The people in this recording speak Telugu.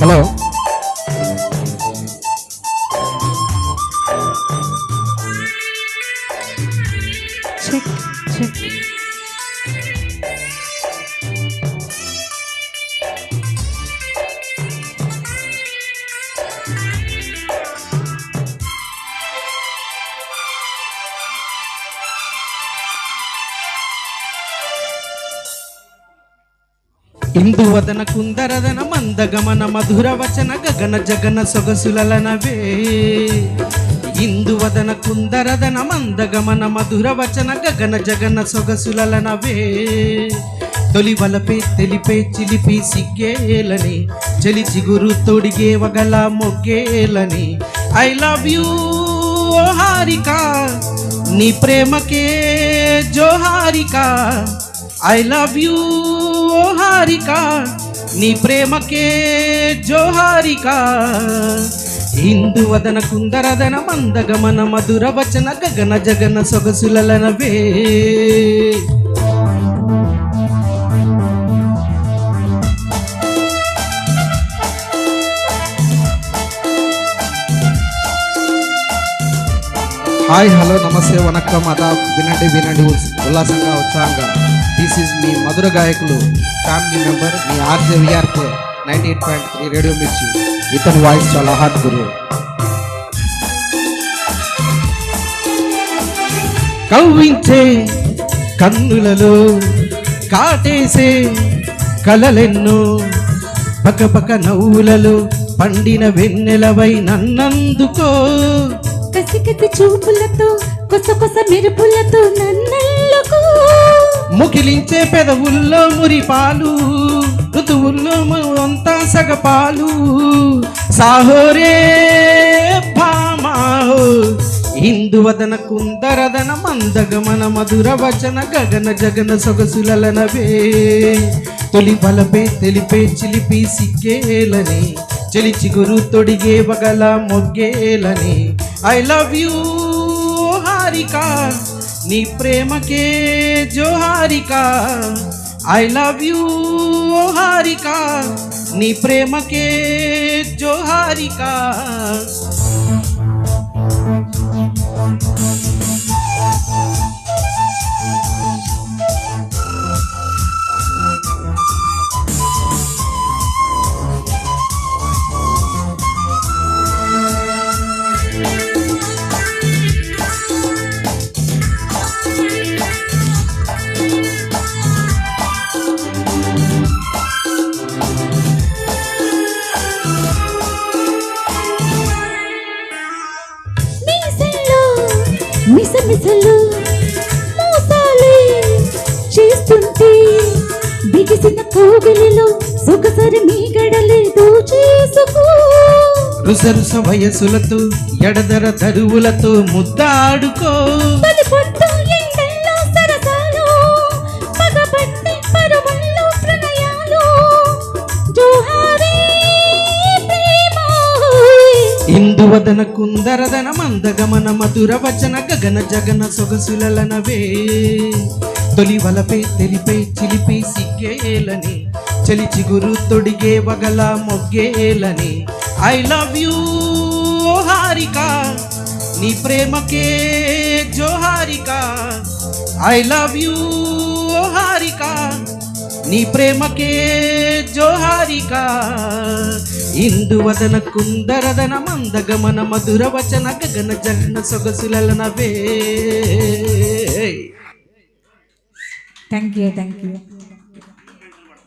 హలో ఇందువదన కుందరదన మందగమన మధుర వచన గగన జగన సొగసులనవే ఇందువదన కుందరదన మందగమన మధుర వచన గగన జగన సొగసులనవే తొలి వలపే తెలిపే చిలిపి సిగ్గేలని చలి చిగురు తొడిగే వగల మొగ్గేలని. ఐ లవ్ యూ హారిక నీ ప్రేమకే జోహారిక ఐ లవ్ యూ ఓ హారిక నీ ప్రేమకే జోహారిక. ఇందువదన కుందరదన మందగమన మధుర వచన గగన జగన సొగసులనవే హాయ్ హలో నమస్తే వనక్కం. అదా వినండి వినండి. ఉల్లాసంగా ఉత్సాహంగా. దిస్ ఈజ్ మీ మధుర గాయకులు ఫ్యామిలీ మెంబర్ మీ RJ VRK ninety eight point three Radio Mirchi ఇతని వాయిస్ చాలా హార్ట్ గురు. కవ్వించే కన్నులలో కాటేసే కలలెన్నో పకపక నవ్వులలో పండిన వెన్నెలవై నన్నందుకో. కసి కసి చూపులతో కొస కొస మెరుపులతో నన్నల్లుకో ముకిలించే పెదవుల్లో మురిపాలు ఋతువుల్లో అంతా సగపాలు. సాహోరే భామాహో హిందువదన కుందరదన మందగమన మధుర వచన గగన జగన సొగసులనవే తొలి బలపే తెలిపే చిలిపి సిగ్గేలని చెలిచి చిగురు తొడిగే వగల మొగ్గేలని. I love you Harika. నీ ప్రేమకే జోహారిక. ఐ లవ్ యూ ఓ హారిక. నీ ప్రేమకే జోహారిక. రుసరుస వయసులతో ఎడదర దరువులతో ముద్దాడుకో. ఇందువదన కుందరదన మందగమన మధుర వచన గగన జగన సొగసులనవే తొలి వలపే తెలిపే చిలిపి సిగ్గేలని చలి చిగురు తొడిగే వగల మొగ్గేలని. ఐ లవ్ యూ హారిక నీ ప్రేమకే జోహారిక. ఐ లవ్ యూ హారిక నీ ప్రేమకే జోహారిక. ఇందువదన కుందరదన మందగమన మధుర వచన గగన జగన సొగసుల నవే థ్యాంక్ యూ థ్యాంక్ యూ